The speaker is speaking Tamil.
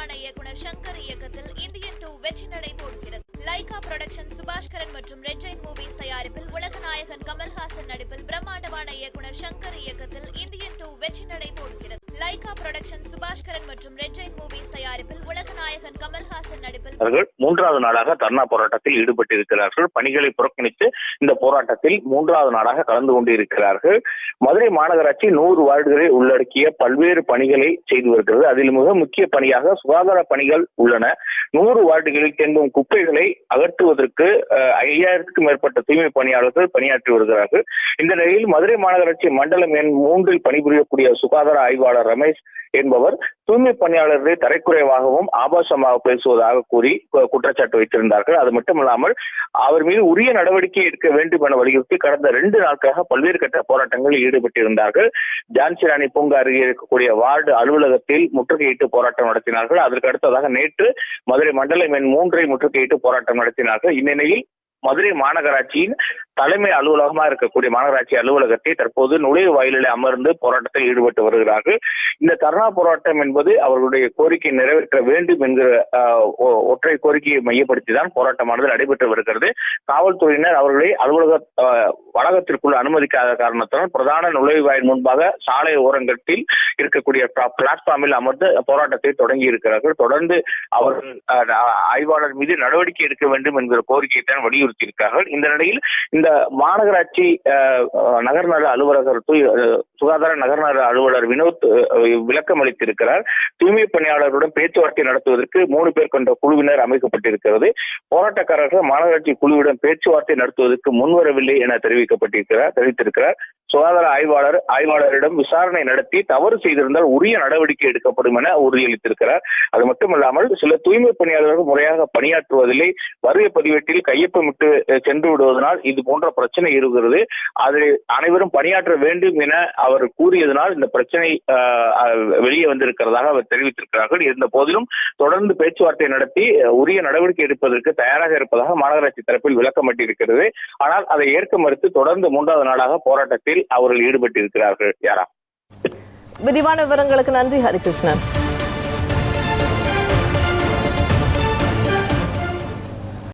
பிரம்மாண்டமான இயக்குனர் சங்கர் இயக்கத்தில் இந்தியன் டூ வெற்றி நடை போடுகிறது. லைகா புரொடக்ஷன் சுபாஷ்கரன் மற்றும் ரெட் ஜெயின் மூவிஸ் தயாரிப்பில் உலக நாயகன் கமல்ஹாசன் நடிப்பில் பிரம்மாண்டமான இயக்குனர் சங்கர் இயக்கத்தில் இந்தியன் டூ வெற்றி நடை போடுகிறது. லைகா புரொடக்ஷன் சுபாஷ்கரன் மற்றும் ரெட் கமல்ஹாசன் மூன்றாவது நாளாக தர்ணா போராட்டத்தில் ஈடுபட்டிருக்கிறார்கள். பணிகளை புறக்கணித்து இந்த போராட்டத்தில் மூன்றாவது நாளாக கலந்து கொண்டிருக்கிறார்கள். மதுரை மாநகராட்சி நூறு வார்டுகளை உள்ளடக்கிய பல்வேறு பணிகளை செய்து வருகிறது. அதில் மிக முக்கிய பணியாக சுகாதார பணிகள் உள்ளன. நூறு வார்டுகளில் தேங்கும் குப்பைகளை அகற்றுவதற்கு ஐயாயிரத்துக்கும் மேற்பட்ட தூய்மை பணியாளர்கள் பணியாற்றி வருகிறார்கள். இந்த நிலையில் மதுரை மாநகராட்சி மண்டலம் எண் மூன்றில் பணிபுரியக்கூடிய சுகாதார ஆய்வாளர் ரமேஷ் என்பவர் தூய்மை பணியாளர்களை தரைக்குறைவாகவும் ஆபாசமாக பேசுவதாக கூறி கூறி குற்றச்சாட்டு வைத்திருந்தார்கள். அது மட்டுமல்லாமல் அவர் மீது உரிய நடவடிக்கை எடுக்க வேண்டும் என வலியுறுத்தி கடந்த ரெண்டு நாட்களாக பல்வேறு கட்ட போராட்டங்களில் ஈடுபட்டிருந்தார்கள். ஜான்சி ராணி பூங்கா அருகே இருக்கக்கூடிய வார்டு அலுவலகத்தில் முற்றுகையிட்டு போராட்டம் நடத்தினார்கள். அதற்கு அடுத்ததாக நேற்று மதுரை மண்டலம் எண் மூன்றை முற்றுகையிட்டு போராட்டம் நடத்தினார்கள். இந்நிலையில் மதுரை மாநகராட்சியின் தலைமை அலுவலகமாக இருக்கக்கூடிய மாநகராட்சி அலுவலகத்தை தற்போது நுழைவு வாயிலில் அமர்ந்து போராட்டத்தில் ஈடுபட்டு வருகிறார்கள். இந்த தர்ணா போராட்டம் என்பது அவர்களுடைய கோரிக்கை நிறைவேற்ற வேண்டும் என்கிற ஒ- ஒற்றை கோரிக்கையை மையப்படுத்தி தான் போராட்டமானது நடைபெற்று வருகிறது. காவல்துறையினர் அவர்களை அலுவலக வளாகத்திற்குள் அனுமதிக்காத காரணத்தினால் பிரதான நுழைவாயில் முன்பாக சாலை ஓரங்கத்தில் இருக்கக்கூடிய பிளாட்ஃபார்மில் அமர்ந்து போராட்டத்தை தொடங்கி இருக்கிறார்கள். தொடர்ந்து அவர்கள் ஆய்வாளர் மீது நடவடிக்கை எடுக்க வேண்டும் என்கிற கோரிக்கையை தான் வலியுறுத்தி இருக்கிறார்கள் இந்த நிலையில் இந்த மாநகராட்சி நகர்நல அலுவலர் சுகாதார நகர்நல அலுவலர் வினோத் விளக்கம் அளித்திருக்கிறார். தூய்மை பணியாளர்களுடன் பேச்சுவார்த்தை நடத்துவதற்கு மூணு பேர் கொண்ட குழுவினர் அமைக்கப்பட்டிருக்கிறது. போராட்டக்காரர்கள் மாநகராட்சி குழுவிடம் பேச்சுவார்த்தை நடத்துவதற்கு முன்வரவில்லை என தெரிவிக்கப்பட்டிருக்கிறார் தெரிவித்திருக்கிறார். சுகாதார ஆய்வாளர் ஆய்வாளரிடம் விசாரணை நடத்தி தவறு செய்திருந்தால் உரிய நடவடிக்கை எடுக்கப்படும் என உறுதியளித்திருக்கிறார். அது மட்டுமல்லாமல் சில தூய்மை பணியாளர்கள் முறையாக பணியாற்றுவதில்லை. வருகை பதிவேட்டில் கையொப்பமிட்டு சென்று விடுவதனால் இது போன்ற பிரச்சனை இருக்கிறது. அதை அனைவரும் பணியாற்ற வேண்டும் என அவர் கூறியதனால் இந்த பிரச்சனை வெளியே வந்திருக்கிறதாக அவர் தெரிவித்திருக்கிறார்கள். இருந்த போதிலும் தொடர்ந்து பேச்சுவார்த்தை நடத்தி உரிய நடவடிக்கை எடுப்பதற்கு தயாராக இருப்பதாக மாநகராட்சி தரப்பில் விளக்கமட்டிருக்கிறது ஆனால் அதை ஏற்க மறுத்து தொடர்ந்து மூன்றாவது நாளாக போராட்டத்தில் அவர்கள் ஈடுபட்டிருக்கிறார்கள். யாரா? விரிவான விவரங்களுக்கு நன்றி ஹரிகிருஷ்ணன்.